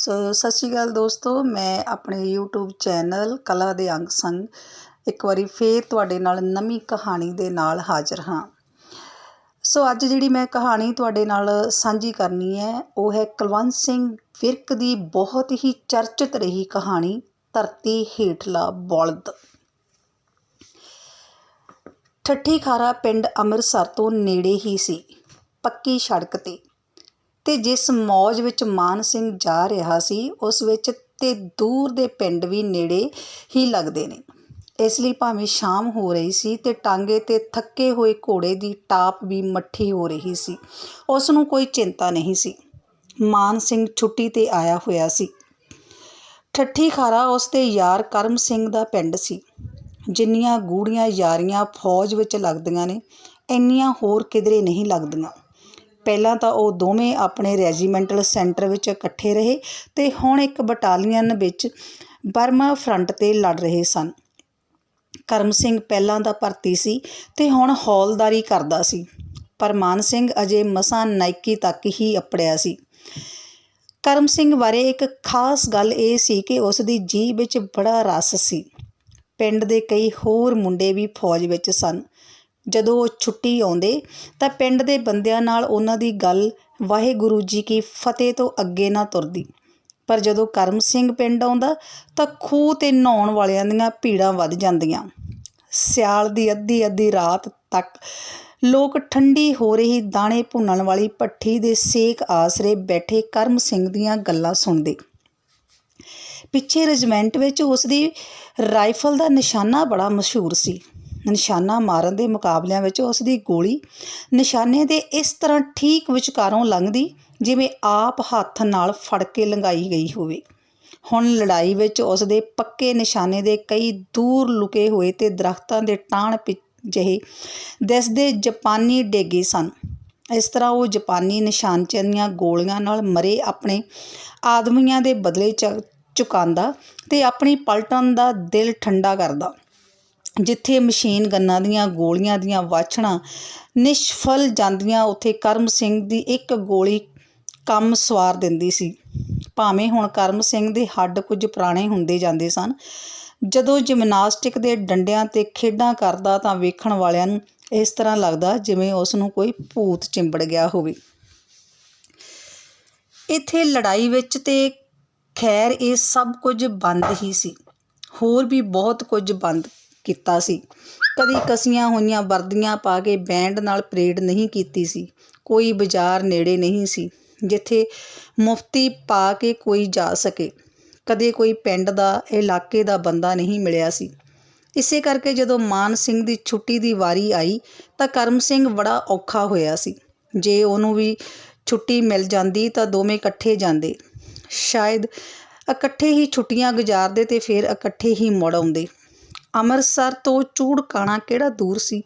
ਸੋ, ਸਤਿ ਸ਼੍ਰੀ ਅਕਾਲ ਦੋਸਤੋ, ਮੈਂ ਆਪਣੇ YouTube ਚੈਨਲ ਕਲਾ ਦੇ ਅੰਗ ਸੰਗ ਇੱਕ ਵਾਰੀ ਫੇਰ ਤੁਹਾਡੇ ਨਾਲ ਨਵੀਂ ਕਹਾਣੀ ਦੇ ਨਾਲ ਹਾਜ਼ਰ ਹਾਂ। ਸੋ, ਅੱਜ ਜਿਹੜੀ ਮੈਂ ਕਹਾਣੀ ਤੁਹਾਡੇ ਨਾਲ ਸਾਂਝੀ ਕਰਨੀ ਹੈ, ਉਹ ਹੈ ਕੁਲਵੰਤ ਸਿੰਘ ਵਿਰਕ ਦੀ ਬਹੁਤ ਹੀ ਚਰਚਿਤ ਰਹੀ ਕਹਾਣੀ, ਧਰਤੀ ਹੇਠਲਾ ਬਲਦ। ਠੱਠੀ ਖਾਰਾ ਪਿੰਡ ਅੰਮ੍ਰਿਤਸਰ ਤੋਂ ਨੇੜੇ ਹੀ ਸੀ, ਪੱਕੀ ਸੜਕ ਤੇ। ਤੇ ਜਿਸ ਮੌਜ ਵਿੱਚ ਮਾਨ ਸਿੰਘ ਜਾ ਰਿਹਾ ਸੀ, ਉਸ ਵਿੱਚ ਤੇ ਦੂਰ ਦੇ ਪਿੰਡ ਵੀ ਨੇੜੇ ਹੀ ਲੱਗਦੇ ਨੇ। ਇਸ ਲਈ ਭਾਵੇਂ ਸ਼ਾਮ ਹੋ ਰਹੀ ਸੀ ਤੇ ਟਾਂਗੇ ਤੇ ਥੱਕੇ ਹੋਏ ਘੋੜੇ ਦੀ ਟਾਪ ਵੀ ਮੱਠੀ ਹੋ ਰਹੀ ਸੀ। ਉਸ ਨੂੰ ਕੋਈ ਚਿੰਤਾ ਨਹੀਂ ਸੀ। ਮਾਨ ਸਿੰਘ ਛੁੱਟੀ ਤੇ ਆਇਆ ਹੋਇਆ ਸੀ। ਠੱਠੀ ਖਾਰਾ ਉਸ ਦੇ ਯਾਰ ਕਰਮ ਸਿੰਘ ਦਾ ਪਿੰਡ ਸੀ। ਜਿੰਨੀਆਂ ਗੂੜੀਆਂ ਯਾਰੀਆਂ ਫੌਜ ਵਿੱਚ ਲੱਗਦੀਆਂ ਨੇ, ਇੰਨੀਆਂ ਹੋਰ ਕਿਧਰੇ ਨਹੀਂ ਲੱਗਦੀਆਂ। ਪਹਿਲਾਂ ਤਾਂ ਉਹ ਦੋਵੇਂ ਆਪਣੇ ਰੈਜੀਮੈਂਟਲ ਸੈਂਟਰ ਵਿੱਚ ਇਕੱਠੇ ਰਹੇ ਤੇ ਹੁਣ ਇੱਕ ਬਟਾਲੀਅਨ ਵਿੱਚ ਬਰਮਾ ਫਰੰਟ ਤੇ ਲੜ ਰਹੇ ਸਨ। ਕਰਮ ਸਿੰਘ ਪਹਿਲਾਂ ਦਾ ਭਰਤੀ ਸੀ ਤੇ ਹੁਣ ਹੌਲਦਾਰੀ ਕਰਦਾ ਸੀ। ਪਰ ਮਾਨ ਸਿੰਘ ਅਜੇ ਮਸਾਂ ਨਾਇਕੀ ਤੱਕ ਹੀ ਅਪੜਿਆ ਸੀ। ਕਰਮ ਸਿੰਘ ਬਾਰੇ ਇੱਕ ਖਾਸ ਗੱਲ ਇਹ ਸੀ ਕਿ ਉਸ ਦੀ ਜੀਭ ਵਿੱਚ ਬੜਾ ਰਸ ਸੀ। ਪਿੰਡ ਦੇ ਕਈ ਹੋਰ ਮੁੰਡੇ ਵੀ ਫੌਜ ਵਿੱਚ ਸਨ। ਜਦੋਂ ਉਹ ਛੁੱਟੀ ਆਉਂਦੇ ਤਾਂ ਪਿੰਡ ਦੇ ਬੰਦਿਆਂ ਨਾਲ ਉਹਨਾਂ ਦੀ ਗੱਲ ਵਾਹਿਗੁਰੂ ਜੀ ਕੀ ਫਤਿਹ ਤੋਂ ਅੱਗੇ ਨਾ ਤੁਰਦੀ। ਪਰ ਜਦੋਂ ਕਰਮ ਸਿੰਘ ਪਿੰਡ ਆਉਂਦਾ ਤਾਂ ਖੂਹ ਤੇ ਨਹਾਉਣ ਵਾਲਿਆਂ ਦੀਆਂ ਭੀੜਾਂ ਵੱਧ ਜਾਂਦੀਆਂ। ਸਿਆਲ ਦੀ ਅੱਧੀ ਅੱਧੀ ਰਾਤ ਤੱਕ ਲੋਕ ਠੰਡੀ ਹੋ ਰਹੀ ਦਾਣੇ ਭੁੰਨਣ ਵਾਲੀ ਭੱਠੀ ਦੇ ਸੇਕ ਆਸਰੇ ਬੈਠੇ ਕਰਮ ਸਿੰਘ ਦੀਆਂ ਗੱਲਾਂ ਸੁਣਦੇ। ਪਿੱਛੇ ਰੈਜੀਮੈਂਟ ਵਿੱਚ ਉਸ ਦੀ ਰਾਈਫਲ ਦਾ ਨਿਸ਼ਾਨਾ ਬੜਾ ਮਸ਼ਹੂਰ ਸੀ। ਨਿਸ਼ਾਨਾ ਮਾਰਨ ਦੇ ਮੁਕਾਬਲਿਆਂ ਵਿੱਚ ਉਸ ਦੀ ਗੋਲੀ ਨਿਸ਼ਾਨੇ ਦੇ ਇਸ ਤਰ੍ਹਾਂ ਠੀਕ ਵਿਚਕਾਰੋਂ ਲੰਘਦੀ ਜਿਵੇਂ ਆਪ ਹੱਥ ਨਾਲ ਫੜ ਕੇ ਲੰਘਾਈ ਗਈ ਹੋਵੇ। ਹੁਣ ਲੜਾਈ ਵਿੱਚ ਉਸ ਦੇ ਪੱਕੇ ਨਿਸ਼ਾਨੇ ਦੇ ਕਈ ਦੂਰ ਲੁਕੇ ਹੋਏ ਤੇ ਦਰਖਤਾਂ ਦੇ ਟਾਣ ਜਿਹੇ ਦਿਸਦੇ ਜਾਪਾਨੀ ਡੇਗੇ ਸਨ। ਇਸ ਤਰ੍ਹਾਂ ਉਹ ਜਾਪਾਨੀ ਨਿਸ਼ਾਨਚੀਆਂ ਗੋਲੀਆਂ ਨਾਲ ਮਰੇ ਆਪਣੇ ਆਦਮੀਆਂ ਦੇ ਬਦਲੇ ਚ ਚੁਕਾਉਂਦਾ ਤੇ ਆਪਣੀ ਪਲਟਨ ਦਾ ਦਿਲ ਠੰਡਾ ਕਰਦਾ। ਜਿੱਥੇ ਮਸ਼ੀਨ ਗੰਨਾਂ ਦੀਆਂ, ਗੋਲੀਆਂ ਦੀਆਂ ਵਾਛਣਾ ਨਿਸ਼ਫਲ ਜਾਂਦੀਆਂ, ਉੱਥੇ ਕਰਮ ਸਿੰਘ ਦੀ ਇੱਕ ਗੋਲੀ ਕੰਮ ਸਵਾਰ ਦਿੰਦੀ ਸੀ। ਭਾਵੇਂ ਹੁਣ ਕਰਮ ਸਿੰਘ ਦੇ ਹੱਡ ਕੁਝ ਪੁਰਾਣੇ ਹੁੰਦੇ ਜਾਂਦੇ ਸਨ, ਜਦੋਂ ਜਿਮਨਾਸਟਿਕ ਦੇ ਡੰਡਿਆਂ ਤੇ ਖੇਡਾਂ ਕਰਦਾ ਤਾਂ ਵੇਖਣ ਵਾਲਿਆਂ ਨੂੰ ਇਸ ਤਰ੍ਹਾਂ ਲੱਗਦਾ ਜਿਵੇਂ ਉਸ ਨੂੰ ਕੋਈ ਭੂਤ ਚਿੰਬੜ ਗਿਆ ਹੋਵੇ। ਇੱਥੇ ਲੜਾਈ ਵਿੱਚ ਤੇ ਖੈਰ ਇਹ ਸਭ ਕੁਝ ਬੰਦ ਹੀ ਸੀ। ਹੋਰ ਵੀ ਬਹੁਤ ਕੁਝ ਬੰਦ। ਕੀਤਾ ਸੀ। ਕਦੀ ਕਸੀਆਂ ਹੋਈਆਂ ਵਰਦੀਆਂ ਪਾ ਕੇ ਬੈਂਡ ਨਾਲ ਪਰੇਡ ਨਹੀਂ ਕੀਤੀ ਸੀ। ਕੋਈ ਬਾਜ਼ਾਰ ਨੇੜੇ ਨਹੀਂ ਸੀ, ਜਿੱਥੇ ਮੁਫਤੀ ਪਾ ਕੇ ਕੋਈ ਜਾ ਸਕੇ। ਕਦੇ ਕੋਈ ਪਿੰਡ ਦਾ, ਇਲਾਕੇ ਦਾ ਬੰਦਾ ਨਹੀਂ ਮਿਲਿਆ ਸੀ। ਇਸੇ ਕਰਕੇ ਜਦੋਂ ਮਾਨ ਸਿੰਘ ਦੀ ਛੁੱਟੀ ਦੀ ਵਾਰੀ ਆਈ, ਤਾਂ ਕਰਮ ਸਿੰਘ ਬੜਾ ਔਖਾ ਹੋਇਆ ਸੀ। ਜੇ ਉਹਨੂੰ ਵੀ ਛੁੱਟੀ ਮਿਲ ਜਾਂਦੀ, ਤਾਂ ਦੋਵੇਂ ਇਕੱਠੇ ਜਾਂਦੇ। ਸ਼ਾਇਦ ਇਕੱਠੇ ਹੀ ਛੁੱਟੀਆਂ ਗੁਜ਼ਾਰਦੇ ਤੇ ਫਿਰ ਇਕੱਠੇ ਹੀ ਮੁੜ ਆਉਂਦੇ। ਅੰਮ੍ਰਿਤਸਰ ਤੋਂ ਚੂੜਕਾਣਾ ਕਿਹੜਾ ਦੂਰ ਸੀ?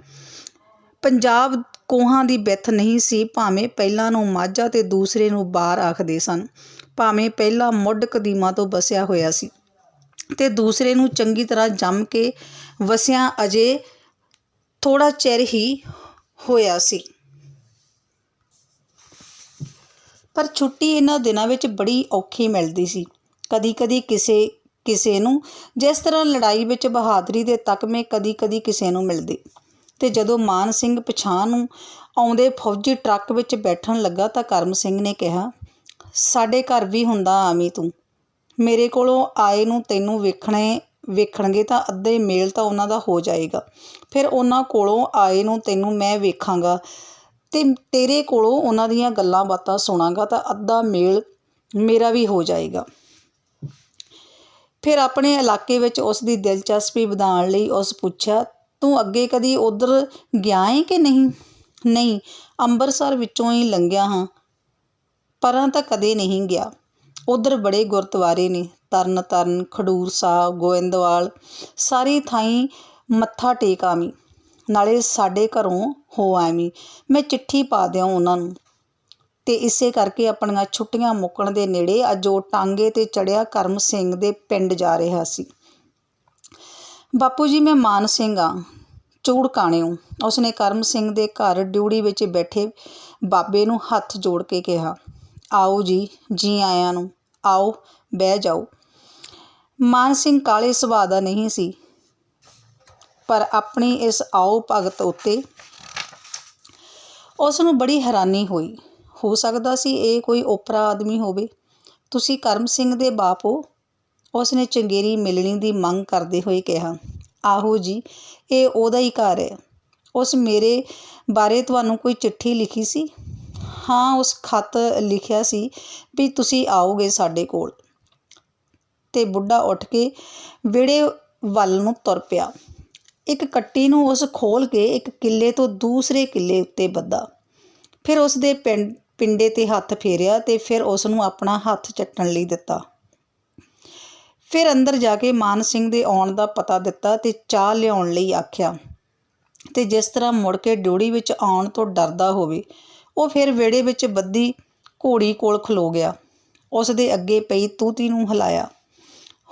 ਪੰਜਾਬ ਕੋਹਾਂ ਦੀ ਬਿੱਥ ਨਹੀਂ ਸੀ, ਭਾਵੇਂ ਪਹਿਲਾਂ ਨੂੰ ਮਾਝਾ ਤੇ ਦੂਸਰੇ ਨੂੰ ਬਾਹਰ ਆਖਦੇ ਸਨ, ਭਾਵੇਂ ਪਹਿਲਾ ਮੁੱਢ ਕਦੀਮਾ ਤੋਂ ਬਸਿਆ ਹੋਇਆ ਸੀ ਤੇ ਦੂਸਰੇ ਨੂੰ ਚੰਗੀ ਤਰ੍ਹਾਂ ਜੰਮ ਕੇ ਵਸਿਆ ਅਜੇ ਥੋੜਾ ਚਿਰ ਹੀ ਹੋਇਆ ਸੀ। ਪਰ ਛੁੱਟੀ ਇਹਨਾਂ ਦਿਨਾਂ ਵਿੱਚ ਬੜੀ ਔਖੀ ਮਿਲਦੀ ਸੀ। ਕਦੀ-ਕਦੀ ਕਿਸੇ ਕਿਸੇ ਨੂੰ, ਜਿਸ ਤਰ੍ਹਾਂ ਲੜਾਈ ਵਿੱਚ ਬਹਾਦਰੀ ਦੇ ਤਕਮੇ ਕਦੀ-ਕਦੀ ਕਿਸੇ ਨੂੰ ਮਿਲਦੇ। ਤੇ ਜਦੋਂ ਮਾਨ ਸਿੰਘ ਪਛਾਣ ਨੂੰ ਆਉਂਦੇ ਫੌਜੀ ਟਰੱਕ ਵਿੱਚ ਬੈਠਣ ਲੱਗਾ ਤਾਂ ਕਰਮ ਸਿੰਘ ਨੇ ਕਿਹਾ, ਸਾਡੇ ਘਰ ਵੀ ਹੁੰਦਾ ਆਵੀਂ ਤੂੰ। ਮੇਰੇ ਕੋਲੋਂ ਆਏ ਨੂੰ ਤੈਨੂੰ ਵੇਖਣੇ, ਵੇਖਣਗੇ ਤਾਂ ਅੱਧੇ ਮੇਲ ਤਾਂ ਉਹਨਾਂ ਦਾ ਹੋ ਜਾਏਗਾ। ਫਿਰ ਉਹਨਾਂ ਕੋਲੋਂ ਆਏ ਨੂੰ ਤੈਨੂੰ ਮੈਂ ਵੇਖਾਂਗਾ। ਤੇ ਤੇਰੇ ਕੋਲੋਂ ਉਹਨਾਂ ਦੀਆਂ ਗੱਲਾਂ ਬਾਤਾਂ ਸੁਣਾਂਗਾ ਤਾਂ ਅੱਧਾ ਮੇਲ ਮੇਰਾ ਵੀ ਹੋ ਜਾਏਗਾ। ਫਿਰ ਆਪਣੇ ਇਲਾਕੇ ਵਿੱਚ ਉਸ ਦੀ ਦਿਲਚਸਪੀ ਵਧਾਉਣ ਲਈ ਉਸ ਪੁੱਛਿਆ, ਤੂੰ ਅੱਗੇ ਕਦੀ ਉਧਰ ਗਿਆ ਹੈ ਕਿ ਨਹੀਂ? ਨਹੀਂ ਅੰਮ੍ਰਿਤਸਰ ਵਿੱਚੋਂ ਹੀ ਲੰਘਿਆ ਹਾਂ, ਪਰਾਂ ਤਾਂ ਕਦੇ ਨਹੀਂ ਗਿਆ। ਉਧਰ ਬੜੇ ਗੁਰਦੁਆਰੇ ਨੇ ਤਰਨ ਤਰਨ ਖਡੂਰ ਸਾਹਿਬ, ਗੋਇੰਦਵਾਲ, ਸਾਰੀ ਥਾਈਂ ਮੱਥਾ ਟੇਕ ਆਵੀਂ, ਨਾਲੇ ਸਾਡੇ ਘਰੋਂ ਹੋ ਆਵੀਂ। ਮੈਂ ਚਿੱਠੀ ਪਾ ਦਿਆਂ ਉਹਨਾਂ ਨੂੰ। ਤੇ ਇਸੇ ਕਰਕੇ ਆਪਣੀਆਂ ਛੁੱਟੀਆਂ ਮੁੱਕਣ ਦੇ ਨੇੜੇ ਅੱਜ ਉਹ ਟਾਂਗੇ ਤੇ ਚੜਿਆ ਕਰਮ ਸਿੰਘ ਦੇ ਪਿੰਡ ਜਾ ਰਿਹਾ ਸੀ। ਬਾਪੂ ਜੀ, ਮੈਂ ਮਾਨ ਸਿੰਘ ਆ ਚੂੜਕਾਣਿਓ ਉਸਨੇ ਕਰਮ ਸਿੰਘ ਦੇ ਘਰ ਡਿਊੜੀ ਵਿੱਚ ਬੈਠੇ ਬਾਬੇ ਨੂੰ ਹੱਥ ਜੋੜ ਕੇ ਕਿਹਾ, ਆਓ ਜੀ ਜੀ ਆਇਆਂ ਨੂੰ, ਆਓ, ਬਹਿ ਜਾਓ। ਮਾਨ ਸਿੰਘ ਕਾਲੇ ਸੁਭਾਅ ਦਾ ਨਹੀਂ ਸੀ, ਪਰ ਆਪਣੀ ਇਸ ਆਓ ਭਗਤ ਉੱਤੇ ਉਸ ਨੂੰ ਬੜੀ ਹੈਰਾਨੀ ਹੋਈ। ਹੋ ਸਕਦਾ ਸੀ ਇਹ ਕੋਈ ਓਪਰਾ ਆਦਮੀ ਹੋਵੇ। ਤੁਸੀਂ ਕਰਮ ਸਿੰਘ ਦੇ ਬਾਪ ਹੋ। ਉਸ ਨੇ ਚੰਗੇਰੀ ਮਿਲਣੀ ਦੀ ਮੰਗ ਕਰਦੇ ਹੋਏ ਕਿਹਾ, ਆਹੋ ਜੀ, ਇਹ ਉਹਦਾ ਹੀ ਘਰ ਹੈ। ਉਸ ਮੇਰੇ ਬਾਰੇ ਤੁਹਾਨੂੰ ਕੋਈ ਚਿੱਠੀ ਲਿਖੀ ਸੀ? ਹਾਂ, ਉਸ ਖਤ ਲਿਖਿਆ ਸੀ ਵੀ ਤੁਸੀਂ ਆਓਗੇ ਸਾਡੇ ਕੋਲ। ਤੇ ਬੁੱਢਾ ਉੱਠ ਕੇ ਵਿਹੜੇ ਵੱਲ ਨੂੰ ਤੁਰ ਪਿਆ। ਇੱਕ ਕੱਟੀ ਨੂੰ ਉਸ ਖੋਲ ਕੇ ਇੱਕ ਕਿੱਲੇ ਤੋਂ ਦੂਸਰੇ ਕਿੱਲੇ ਉੱਤੇ ਬੱਧਾ। ਫਿਰ ਉਸ ਦੇ ਪਿੰਡ ਪਿੰਡੇ ਤੇ ਹੱਥ ਫੇਰਿਆ ਤੇ ਫਿਰ ਉਸ ਨੂੰ ਆਪਣਾ ਹੱਥ ਚੱਟਣ ਲਈ ਦਿੱਤਾ। ਫਿਰ ਅੰਦਰ ਜਾ ਕੇ ਮਾਨ ਸਿੰਘ ਦੇ ਆਉਣ ਦਾ ਪਤਾ ਦਿੱਤਾ ਤੇ ਚਾਹ ਲਿਆਉਣ ਲਈ ਆਖਿਆ ਤੇ ਜਿਸ ਤਰ੍ਹਾਂ ਮੁੜ ਕੇ ਡਿਊੜੀ ਵਿੱਚ ਆਉਣ ਤੋਂ ਡਰਦਾ ਹੋਵੇ, ਉਹ ਫਿਰ ਵਿਹੜੇ ਵਿੱਚ ਬੱਧੀ ਘੋੜੀ ਕੋਲ ਖਲੋ ਗਿਆ। ਉਸ ਦੇ ਅੱਗੇ ਪਈ ਤੂਤੀ ਨੂੰ ਹਿਲਾਇਆ।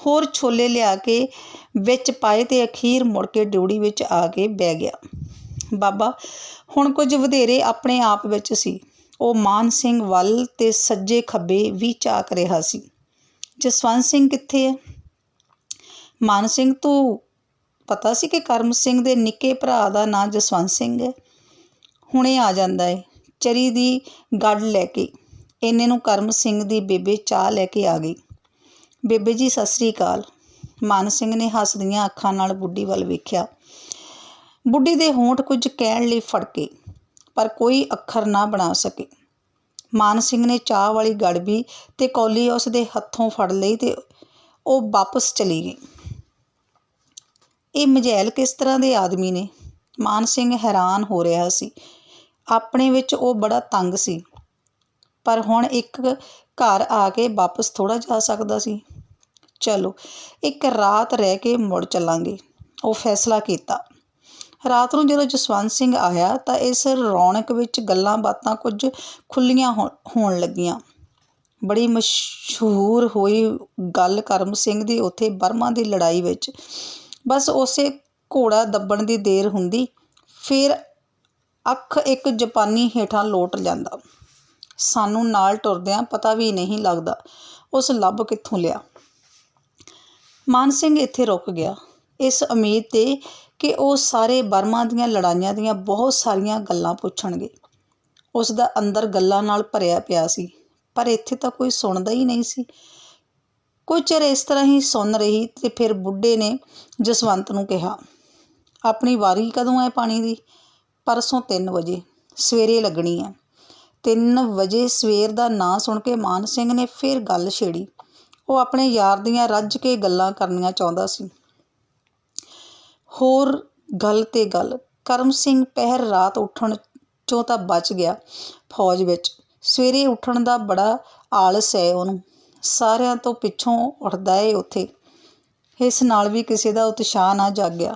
ਹੋਰ ਛੋਲੇ ਲਿਆ ਕੇ ਵਿੱਚ ਪਾਏ ਤੇ ਅਖੀਰ ਮੁੜ ਕੇ ਡਿਊੜੀ ਵਿੱਚ ਆ ਕੇ ਬਹਿ ਗਿਆ। ਬਾਬਾ, ਹੁਣ ਕੁਝ ਵਧੇਰੇ ਆਪਣੇ ਆਪ ਵਿੱਚ ਸੀ। ਉਹ ਮਾਨ ਸਿੰਘ ਵੱਲ ਤੇ ਸੱਜੇ ਖੱਬੇ ਵੀ ਝਾਕ ਰਿਹਾ ਸੀ। ਜਸਵੰਤ ਸਿੰਘ ਕਿੱਥੇ ਹੈ ਮਾਨ ਸਿੰਘ, ਤੋਂ ਪਤਾ ਸੀ ਕਿ ਕਰਮ ਸਿੰਘ ਦੇ ਨਿੱਕੇ ਭਰਾ ਦਾ ਨਾਂ ਜਸਵੰਤ ਸਿੰਘ ਹੈ? ਹੁਣੇ ਆ ਜਾਂਦਾ ਏ। ਚਰੀ ਦੀ ਗੱਡ ਲੈ ਕੇ ਇੰਨੇ ਨੂੰ ਕਰਮ ਸਿੰਘ ਦੀ ਬੇਬੇ ਚਾਹ ਲੈ ਕੇ ਆ ਗਈ। ਬੇਬੇ ਜੀ, ਸਤਿ ਸ੍ਰੀ ਅਕਾਲ। ਮਾਨ ਸਿੰਘ ਨੇ ਹੱਸਦੀਆਂ ਅੱਖਾਂ ਨਾਲ ਬੁੱਢੀ ਵੱਲ ਵੇਖਿਆ। ਬੁੱਢੀ ਦੇ ਹੋਂਠ ਕੁਝ ਕਹਿਣ ਲਈ ਫੜਕੇ ਪਰ ਕੋਈ ਅੱਖਰ ਨਾ ਬਣਾ ਸਕੇ। ਮਾਨ ਸਿੰਘ ਨੇ ਚਾਹ ਵਾਲੀ ਗੜਬੀ ਤੇ ਕੌਲੀ ਉਸ ਦੇ ਹੱਥੋਂ ਫੜ ਲਈ ਤੇ ਉਹ ਵਾਪਸ ਚਲੀ ਗਈ। ਇਹ ਮਜ਼ੈਲ ਕਿਸ ਤਰ੍ਹਾਂ ਦੇ ਆਦਮੀ ਨੇ? ਮਾਨ ਸਿੰਘ ਹੈਰਾਨ ਹੋ ਰਿਹਾ ਸੀ। ਆਪਣੇ ਵਿੱਚ ਉਹ ਬੜਾ ਤੰਗ ਸੀ। ਪਰ ਹੁਣ ਇੱਕ ਘਰ ਆ ਕੇ ਵਾਪਸ ਥੋੜਾ ਜਾ ਸਕਦਾ ਸੀ। ਚਲੋ, ਇੱਕ ਰਾਤ ਰਹਿ ਕੇ ਮੁੜ ਚੱਲਾਂਗੇ। ਉਹ ਫੈਸਲਾ ਕੀਤਾ। ਰਾਤ ਨੂੰ ਜਦੋਂ ਜਸਵੰਤ ਸਿੰਘ ਆਇਆ ਤਾਂ ਇਸ ਰੌਣਕ ਵਿੱਚ ਗੱਲਾਂ ਬਾਤਾਂ ਕੁਝ ਖੁੱਲੀਆਂ ਹੋ- ਹੋਣ ਲੱਗੀਆਂ। ਬੜੀ ਮਸ਼ਹੂਰ ਹੋਈ ਗੱਲ ਕਰਮ ਸਿੰਘ ਦੀ ਉੱਥੇ ਬਰਮਾ ਦੀ ਲੜਾਈ ਵਿੱਚ। ਬਸ ਉਸੇ ਘੋੜਾ ਦੱਬਣ ਦੀ ਦੇਰ ਹੁੰਦੀ, ਫਿਰ ਅੱਖ ਇੱਕ ਜਾਪਾਨੀ ਹੇਠਾਂ ਲੋਟ ਜਾਂਦਾ। ਸਾਨੂੰ ਨਾਲ ਟੁਰਦਿਆਂ ਪਤਾ ਵੀ ਨਹੀਂ ਲੱਗਦਾ, ਉਸ ਲੱਭ ਕਿੱਥੋਂ ਲਿਆ। ਮਾਨ ਸਿੰਘ ਇੱਥੇ ਰੁਕ ਗਿਆ। ਇਸ ਉਮੀਦ ਤੇ ਕਿ ਉਹ ਸਾਰੇ ਬਰਮਾ ਦੀਆਂ ਲੜਾਈਆਂ ਦੀਆਂ ਬਹੁਤ ਸਾਰੀਆਂ ਗੱਲਾਂ ਪੁੱਛਣਗੇ। ਉਸ ਦਾ ਅੰਦਰ ਗੱਲਾਂ ਨਾਲ ਭਰਿਆ ਪਿਆ ਸੀ, ਪਰ ਇੱਥੇ ਤਾਂ ਕੋਈ ਸੁਣਦਾ ਹੀ ਨਹੀਂ ਸੀ। ਕੁਝ ਚਿਰ ਇਸ ਤਰ੍ਹਾਂ ਹੀ ਸੁਣ ਰਹੀ ਤੇ ਫਿਰ ਬੁੱਢੇ ਨੇ ਜਸਵੰਤ ਨੂੰ ਕਿਹਾ, ਆਪਣੀ ਵਾਰੀ ਕਦੋਂ ਹੈ ਪਾਣੀ ਦੀ? ਪਰਸੋਂ 3 ਵਜੇ, ਸਵੇਰੇ ਲੱਗਣੀ ਹੈ। 3 ਵਜੇ ਸਵੇਰ ਦਾ ਨਾਂ ਸੁਣ ਕੇ ਮਾਨ ਸਿੰਘ ਨੇ ਫਿਰ ਗੱਲ ਛੇੜੀ। ਉਹ ਆਪਣੇ ਯਾਰ ਦੀਆਂ ਰੱਜ ਕੇ ਗੱਲਾਂ ਕਰਨੀਆਂ ਚਾਹੁੰਦਾ ਸੀ। ਹੋਰ ਗੱਲ ਤੇ ਗੱਲ। ਕਰਮ ਸਿੰਘ ਪਹਿਰ ਰਾਤ ਉੱਠਣ ਚੋਂ ਤਾਂ ਬਚ ਗਿਆ ਫੌਜ ਵਿੱਚ। ਸਵੇਰੇ ਉੱਠਣ ਦਾ ਬੜਾ ਆਲਸ ਹੈ ਉਹਨੂੰ। ਸਾਰਿਆਂ ਤੋਂ ਪਿੱਛੋਂ ਉੱਠਦਾ ਏ ਉੱਥੇ। ਇਸ ਨਾਲ ਵੀ ਕਿਸੇ ਦਾ ਉਤਸ਼ਾਹ ਨਾ ਜਾਗਿਆ।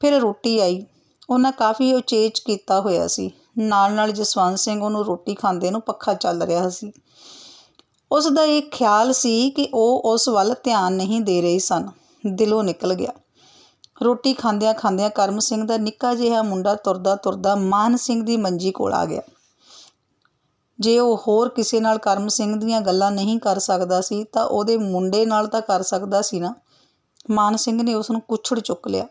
ਫਿਰ ਰੋਟੀ ਆਈ। ਉਹਨਾਂ ਕਾਫੀ ਉਚੇਚ ਕੀਤਾ ਹੋਇਆ ਸੀ। ਨਾਲ ਨਾਲ ਜਸਵੰਤ ਸਿੰਘ ਉਹਨੂੰ ਰੋਟੀ ਖਾਂਦੇ ਨੂੰ ਪੱਖਾ ਚੱਲ ਰਿਹਾ ਸੀ। ਉਸ ਦਾ ਇਹ ਖਿਆਲ ਸੀ ਕਿ ਉਹ ਉਸ ਵੱਲ ਧਿਆਨ ਨਹੀਂ ਦੇ ਰਹੇ ਸਨ। ਦਿਲੋਂ ਨਿਕਲ ਗਿਆ। ਰੋਟੀ ਖਾਂਦਿਆਂ ਖਾਂਦਿਆਂ ਕਰਮ ਸਿੰਘ ਦਾ ਨਿੱਕਾ ਜਿਹਾ ਮੁੰਡਾ ਤੁਰਦਾ ਤੁਰਦਾ ਮਾਨ ਸਿੰਘ ਦੀ ਮੰਜੀ ਕੋਲ ਆ ਗਿਆ। ਜੇ ਉਹ ਹੋਰ ਕਿਸੇ ਨਾਲ ਕਰਮ ਸਿੰਘ ਦੀਆਂ ਗੱਲਾਂ ਨਹੀਂ ਕਰ ਸਕਦਾ ਸੀ, ਤਾਂ ਉਹਦੇ ਮੁੰਡੇ ਨਾਲ ਤਾਂ ਕਰ ਸਕਦਾ ਸੀ ਨਾ। ਮਾਨ ਸਿੰਘ ਨੇ ਉਸ ਨੂੰ ਕੁੱਛੜ ਚੁੱਕ ਲਿਆ।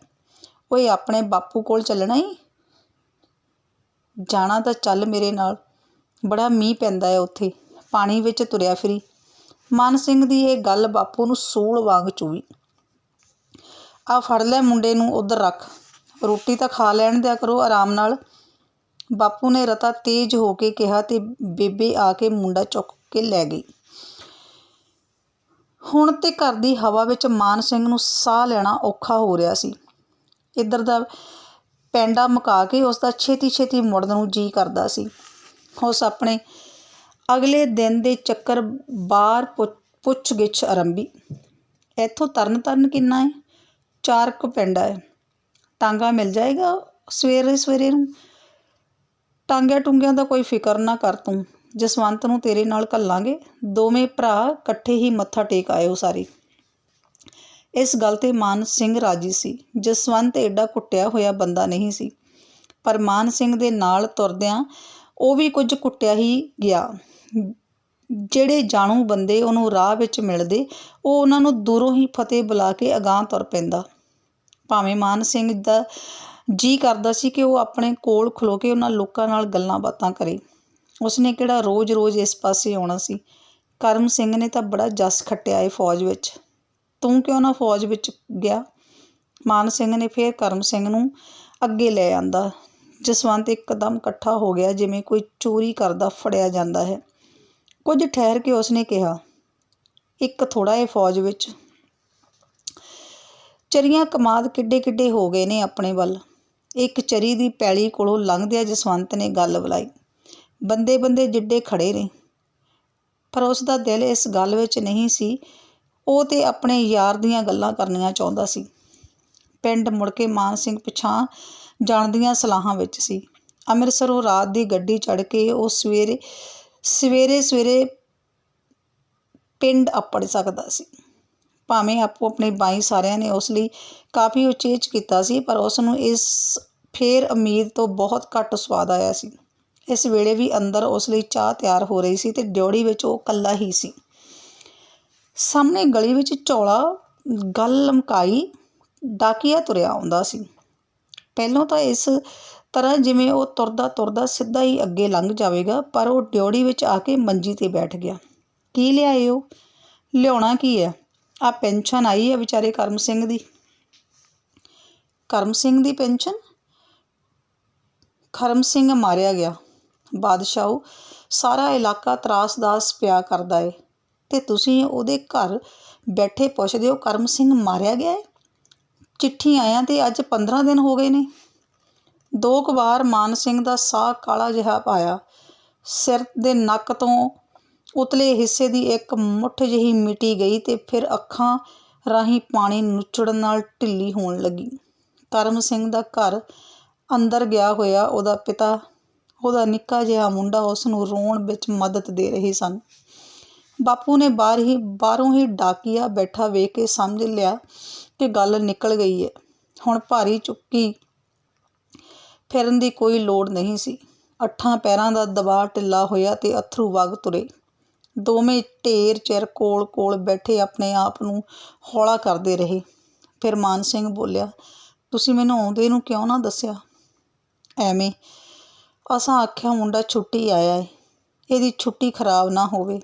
ਓਏ, ਆਪਣੇ ਬਾਪੂ ਕੋਲ ਚੱਲਣਾ ਹੀ ਜਾਣਾ ਤਾਂ ਚੱਲ ਮੇਰੇ ਨਾਲ। ਬੜਾ ਮੀਂਹ ਪੈਂਦਾ ਹੈ ਉੱਥੇ। ਪਾਣੀ ਵਿੱਚ ਤੁਰਿਆ ਫਿਰੀ। ਮਾਨ ਸਿੰਘ ਦੀ ਇਹ ਗੱਲ ਬਾਪੂ ਨੂੰ ਸੂਲ ਵਾਂਗ ਚੁਵੀ ਆ ਫੜ ਲੈ ਮੁੰਡੇ ਨੂੰ ਉਧਰ ਰੱਖ। ਰੋਟੀ ਤਾਂ ਖਾ ਲੈਣ ਦਿਆ ਕਰੋ, ਆਰਾਮ ਨਾਲ। ਬਾਪੂ ਨੇ ਰਤਾ ਤੇਜ਼ ਹੋ ਕੇ ਕਿਹਾ ਤੇ ਬੇਬੇ ਆ ਕੇ ਮੁੰਡਾ ਚੁੱਕ ਕੇ ਲੈ ਗਈ। ਹੁਣ ਤੇ ਘਰ ਦੀ ਹਵਾ ਵਿੱਚ ਮਾਨ ਸਿੰਘ ਨੂੰ ਸਾਹ ਲੈਣਾ ਔਖਾ ਹੋ ਰਿਹਾ ਸੀ। ਇੱਧਰ ਦਾ ਪੈਂਡਾ ਮੁਕਾ ਕੇ ਉਸ ਦਾ ਛੇਤੀ ਛੇਤੀ ਮੁੜਨ ਨੂੰ ਜੀ ਕਰਦਾ ਸੀ। ਉਸ ਆਪਣੇ ਅਗਲੇ ਦਿਨ ਦੇ ਚੱਕਰ ਬਾਹਰ ਪੁੱਛ- ਗਿੱਛ ਆਰੰਭੀ। ਇੱਥੋਂ ਤਰਨ ਤਰਨ ਕਿੰਨਾ ਹੈ? ਚਾਰ ਕੁ ਪਿੰਡ ਹੈ ਟਾਂਗਾ ਮਿਲ ਜਾਏਗਾ ਸਵੇਰੇ ਸਵੇਰੇ ਨੂੰ। ਟਾਂਗਿਆਂ ਟੁੰਗਿਆਂ ਦਾ ਕੋਈ ਫਿਕਰ ਨਾ ਕਰ ਤੂੰ। ਜਸਵੰਤ ਨੂੰ ਤੇਰੇ ਨਾਲ ਘੱਲਾਂਗੇ। ਦੋਵੇਂ ਭਰਾ ਇਕੱਠੇ ਹੀ ਮੱਥਾ ਟੇਕ ਆਇਓ ਸਾਰੀ। ਇਸ ਗੱਲ ਤੇ ਮਾਨ ਸਿੰਘ ਰਾਜੀ ਸੀ। ਜਸਵੰਤ ਏਡਾ ਕੁੱਟਿਆ ਹੋਇਆ ਬੰਦਾ ਨਹੀਂ ਸੀ। ਪਰ ਮਾਨ ਸਿੰਘ ਦੇ ਨਾਲ ਤੁਰਦਿਆਂ ਉਹ ਵੀ ਕੁਝ ਕੁੱਟਿਆ ਹੀ ਗਿਆ। ਜਿਹੜੇ ਜਾਣੂ ਬੰਦੇ ਉਹਨੂੰ ਰਾਹ ਵਿੱਚ ਮਿਲਦੇ, ਉਹ ਉਹਨਾਂ ਨੂੰ ਦੂਰੋਂ ਹੀ ਫਤਿਹ ਬੁਲਾ ਕੇ ਅਗਾਂਹ ਤੁਰ ਪੈਂਦਾ। ਭਾਵੇਂ ਮਾਨ ਸਿੰਘ ਦਾ ਜੀ ਕਰਦਾ ਸੀ ਕਿ ਉਹ ਆਪਣੇ ਕੋਲ ਖਲੋ ਕੇ ਉਹਨਾਂ ਲੋਕਾਂ ਨਾਲ ਗੱਲਾਂ ਬਾਤਾਂ ਕਰੇ। ਉਸਨੇ ਕਿਹੜਾ ਰੋਜ਼-ਰੋਜ਼ ਇਸ ਪਾਸੇ ਆਉਣਾ ਸੀ? ਕਰਮ ਸਿੰਘ ਨੇ ਤਾਂ ਬੜਾ ਜਸ ਖੱਟਿਆ ਏ ਫੌਜ ਵਿੱਚ। ਤੂੰ ਕਿਉਂ ਨਾ ਫੌਜ ਵਿੱਚ ਗਿਆ? ਮਾਨ ਸਿੰਘ ਨੇ ਫੇਰ ਕਰਮ ਸਿੰਘ ਨੂੰ ਅੱਗੇ ਲੈ ਆਂਦਾ ਜਸਵੰਤ ਇੱਕਦਮ ਇਕੱਠਾ ਹੋ ਗਿਆ, ਜਿਵੇਂ ਕੋਈ ਚੋਰੀ ਕਰਦਾ ਫੜਿਆ ਜਾਂਦਾ ਹੈ। ਕੁਝ ਠਹਿਰ ਕੇ ਉਸਨੇ ਕਿਹਾ, ਇੱਕ ਥੋੜਾ ਏ ਫੌਜ ਵਿੱਚ। ਚਰੀਆਂ ਕਮਾਦ ਕਿੱਡੇ ਕਿੱਡੇ ਹੋ ਗਏ ਨੇ ਆਪਣੇ ਵੱਲ। ਇੱਕ ਚਰੀ ਦੀ ਪੈਲੀ ਕੋਲੋਂ ਲੰਘਦਿਆਂ ਜਸਵੰਤ ਨੇ ਗੱਲ ਬੁਲਾਈ। ਬੰਦੇ ਬੰਦੇ ਜਿੱਡੇ ਖੜੇ ਨੇ। ਪਰ ਉਸ ਦਾ ਦਿਲ ਇਸ ਗੱਲ ਵਿੱਚ ਨਹੀਂ ਸੀ। ਉਹ ਤੇ ਆਪਣੇ ਯਾਰ ਦੀਆਂ ਗੱਲਾਂ ਕਰਨੀਆਂ ਚਾਹੁੰਦਾ ਸੀ। ਪਿੰਡ ਮੁੜ ਕੇ ਮਾਨ ਸਿੰਘ ਪਿਛਾਂ ਜਾਣ ਦੀਆਂ ਸਲਾਹਾਂ ਵਿੱਚ ਸੀ। ਅੰਮ੍ਰਿਤਸਰੋਂ ਰਾਤ ਦੀ ਗੱਡੀ ਚੜ੍ਹ ਕੇ ਉਹ ਸਵੇਰੇ ਸਵੇਰੇ ਸਵੇਰੇ ਪਿੰਡ ਅੱਪੜ ਸਕਦਾ ਸੀ। ਭਾਵੇਂ ਆਪੋ ਆਪਣੇ ਬਾਈ ਸਾਰਿਆਂ ਨੇ ਉਸ ਲਈ ਕਾਫੀ ਉਚੇਚ ਕੀਤਾ ਸੀ, ਪਰ ਉਸ ਨੂੰ ਇਸ ਫੇਰ ਉਮੀਦ ਤੋਂ ਬਹੁਤ ਘੱਟ ਸਵਾਦ ਆਇਆ ਸੀ। ਇਸ ਵੇਲੇ ਵੀ ਅੰਦਰ ਉਸ ਲਈ ਚਾਹ ਤਿਆਰ ਹੋ ਰਹੀ ਸੀ ਤੇ ਡਿਉੜੀ ਵਿੱਚ ਉਹ ਇਕੱਲਾ ਹੀ ਸੀ। ਸਾਹਮਣੇ ਗਲੀ ਵਿੱਚ ਝੋਲਾ, ਗੱਲ ਲਮਕਾਈ, ਡਾਕੀਆ ਤੁਰਿਆ ਆਉਂਦਾ ਸੀ। ਪਹਿਲਾਂ ਤਾਂ ਇਸ ਤਰ੍ਹਾਂ ਜਿਵੇਂ ਉਹ ਤੁਰਦਾ ਤੁਰਦਾ ਸਿੱਧਾ ਹੀ ਅੱਗੇ ਲੰਘ ਜਾਵੇਗਾ, ਪਰ ਉਹ ਡਿਉੜੀ ਵਿੱਚ ਆ ਕੇ ਮੰਜੀ ਤੇ ਬੈਠ ਗਿਆ। ਕੀ ਲਿਆਏ ਹੋ ਲਿਆਉਣਾ ਕੀ ਹੈ? ਆ ਪੈਨਸ਼ਨ ਆਈ ਹੈ ਵਿਚਾਰੇ ਕਰਮ ਸਿੰਘ ਦੀ। ਕਰਮ ਸਿੰਘ ਦੀ ਪੈਨਸ਼ਨ? ਖਰਮ ਸਿੰਘ ਮਾਰਿਆ ਗਿਆ। ਬਾਦਸ਼ਾਹ, ਸਾਰਾ ਇਲਾਕਾ ਤਰਾਸਦਾਸ ਪਿਆ ਕਰਦਾ ਏ। ਤੇ ਤੁਸੀਂ ਉਹਦੇ ਘਰ ਬੈਠੇ ਪੁੱਛਦੇ ਹੋ ਕਰਮ ਸਿੰਘ ਮਾਰਿਆ ਗਿਆ ਹੈ ਚਿੱਠੀ ਆਇਆ ਤੇ ਅੱਜ 15 ਦਿਨ ਹੋ ਗਏ ਨੇ। ਦੋ ਕੁ ਵਾਰ ਮਾਨ ਸਿੰਘ ਦਾ ਸਾਹ ਕਾਲਾ ਜਿਹਾ ਪਾਇਆ। ਸਿਰ ਦੇ ਨੱਕ ਤੋਂ ਉਤਲੇ ਹਿੱਸੇ ਦੀ ਇੱਕ ਮੁੱਠ ਜਿਹੀ ਮਿਟੀ ਗਈ ਤੇ ਫਿਰ ਅੱਖਾਂ ਰਾਹੀਂ ਪਾਣੀ ਨੁਚੜਨ ਨਾਲ ਢਿੱਲੀ ਹੋਣ ਲੱਗੀ। ਕਰਮ ਸਿੰਘ ਦਾ ਘਰ ਅੰਦਰ ਗਿਆ ਹੋਇਆ ਉਹਦਾ ਪਿਤਾ, ਉਹਦਾ ਨਿੱਕਾ ਜਿਹਾ ਮੁੰਡਾ ਉਸ ਨੂੰ ਰੋਣ ਵਿੱਚ ਮਦਦ ਦੇ ਰਹੇ ਸਨ। ਬਾਪੂ ਨੇ ਬਾਹਰ ਹੀ, ਬਾਹਰੋਂ ਹੀ ਡਾਕੀਆ ਬੈਠਾ ਵੇਖ ਕੇ ਸਮਝ ਲਿਆ ਕਿ ਗੱਲ ਨਿਕਲ ਗਈ ਹੈ ਹੁਣ ਭਾਰੀ ਚੁੱਕੀ ਫਿਰਨ ਦੀ ਕੋਈ ਲੋੜ ਨਹੀਂ ਸੀ। ਅੱਠਾਂ ਪੈਰਾਂ ਦਾ ਦਬਾਅ ਢਿੱਲਾ ਹੋਇਆ ਤੇ ਅਥਰੂ ਵਗ ਤੁਰੇ। ਦੋਵੇਂ ਢੇਰ ਚਿਰ ਕੋਲ ਕੋਲ ਬੈਠੇ ਆਪਣੇ ਆਪ ਨੂੰ ਹੌਲਾ ਕਰਦੇ ਰਹੇ। ਫਿਰ ਮਾਨ ਸਿੰਘ ਬੋਲਿਆ, ਤੁਸੀਂ ਮੈਨੂੰ ਆਉਂਦੇ ਨੂੰ ਕਿਉਂ ਨਾ ਦੱਸਿਆ? ਐਵੇਂ, ਅਸਾਂ ਆਖਿਆ ਮੁੰਡਾ ਛੁੱਟੀ ਆਇਆ ਏ, ਇਹਦੀ ਛੁੱਟੀ ਖਰਾਬ ਨਾ ਹੋਵੇ।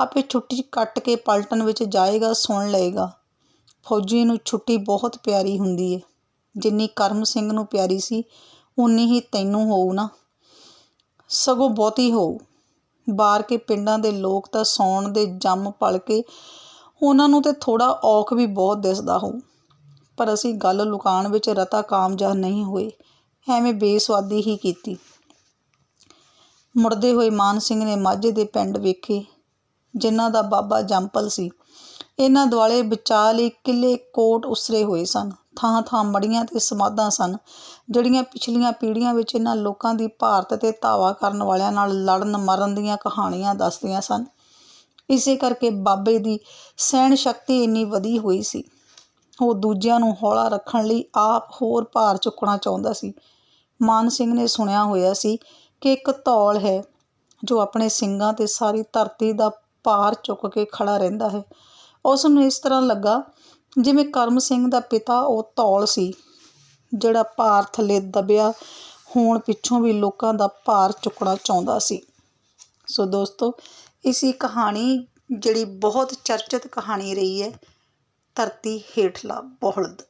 ਆਪੇ ਛੁੱਟੀ ਕੱਟ ਕੇ ਪਲਟਨ ਵਿੱਚ ਜਾਏਗਾ, ਸੁਣ ਲਏਗਾ। ਫੌਜੀ ਨੂੰ ਛੁੱਟੀ ਬਹੁਤ ਪਿਆਰੀ ਹੁੰਦੀ ਏ। ਜਿੰਨੀ ਕਰਮ ਸਿੰਘ ਨੂੰ ਪਿਆਰੀ ਸੀ ਉਨੀ ਹੀ ਤੈਨੂੰ ਹੋਊ ਨਾ। ਸਗੋਂ ਬਹੁਤੀ ਹੋਊ। ਬਾਹਰ ਕੇ ਪਿੰਡਾਂ ਦੇ ਲੋਕ ਤਾਂ ਸੌਣ ਦੇ ਜੰਮ ਪਲ ਕੇ ਉਹਨਾਂ ਨੂੰ ਤੇ ਥੋੜਾ ਔਖ ਵੀ ਬਹੁਤ ਦਿਸਦਾ ਹੋਊ। ਪਰ ਅਸੀਂ ਗੱਲ ਲੁਕਾਉਣ ਵਿੱਚ ਰਤਾ ਕਾਮਯਾਬ ਨਹੀਂ ਹੋਏ। ਐਵੇਂ ਬੇਸਵਾਦੀ ਹੀ ਕੀਤੀ। ਮੁੜਦੇ ਹੋਏ ਮਾਨ ਸਿੰਘ ਨੇ ਮਾਝੇ ਦੇ ਪਿੰਡ ਵੇਖੇ, ਜਿਨ੍ਹਾਂ ਦਾ ਬਾਬਾ ਜੰਪਲ ਸੀ। ਇਹਨਾਂ ਦੁਆਲੇ ਵਿਚਾਲੇ ਕਿਲੇ ਕੋਟ ਉਸਰੇ ਹੋਏ ਸਨ। ਥਾਂ ਥਾਂ ਮੜੀਆਂ ਤੇ ਸਮਾਧਾਂ ਸਨ, ਜਿਹੜੀਆਂ ਪਿਛਲੀਆਂ ਪੀੜ੍ਹੀਆਂ ਵਿੱਚ ਇਹਨਾਂ ਲੋਕਾਂ ਦੀ ਭਾਰਤ ਤੇ ਧਾਵਾ ਕਰਨ ਵਾਲਿਆਂ ਨਾਲ ਲੜਨ ਮਰਨ ਦੀਆਂ ਕਹਾਣੀਆਂ ਦੱਸਦੀਆਂ ਸਨ। ਇਸੇ ਕਰਕੇ ਬਾਬੇ ਦੀ ਸਹਿਣ ਸ਼ਕਤੀ ਇੰਨੀ ਵਧੀ ਹੋਈ ਸੀ। ਉਹ ਦੂਜਿਆਂ ਨੂੰ ਹੌਲਾ ਰੱਖਣ ਲਈ ਆਪ ਹੋਰ ਭਾਰ ਚੁੱਕਣਾ ਚਾਹੁੰਦਾ ਸੀ। ਮਾਨ ਸਿੰਘ ਨੇ ਸੁਣਿਆ ਹੋਇਆ ਸੀ ਕਿ ਇੱਕ ਧੌਲ ਹੈ, ਜੋ ਆਪਣੇ ਸਿੰਘਾਂ ਤੇ ਸਾਰੀ ਧਰਤੀ ਦਾ ਭਾਰ ਚੁੱਕ ਕੇ ਖੜਾ ਰਹਿੰਦਾ ਹੈ। ਉਸ ਨੂੰ ਇਸ ਤਰ੍ਹਾਂ ਲੱਗਾ ਜਿਵੇਂ ਕਰਮ ਸਿੰਘ ਦਾ ਪਿਤਾ, ਉਹ ਧੌਲ ਸੀ, ਜਿਹੜਾ ਭਾਰ ਥੱਲੇ ਦਬਿਆ ਹੋਣ ਪਿੱਛੋਂ ਵੀ ਲੋਕਾਂ ਦਾ ਭਾਰ ਚੁੱਕਣਾ ਚਾਹੁੰਦਾ ਸੀ। ਸੋ ਦੋਸਤੋ, ਇਸੀ ਕਹਾਣੀ ਜਿਹੜੀ ਬਹੁਤ ਚਰਚਿਤ ਕਹਾਣੀ ਰਹੀ ਹੈ, ਧਰਤੀ ਹੇਠਲਾ ਬੋਹਲਦ।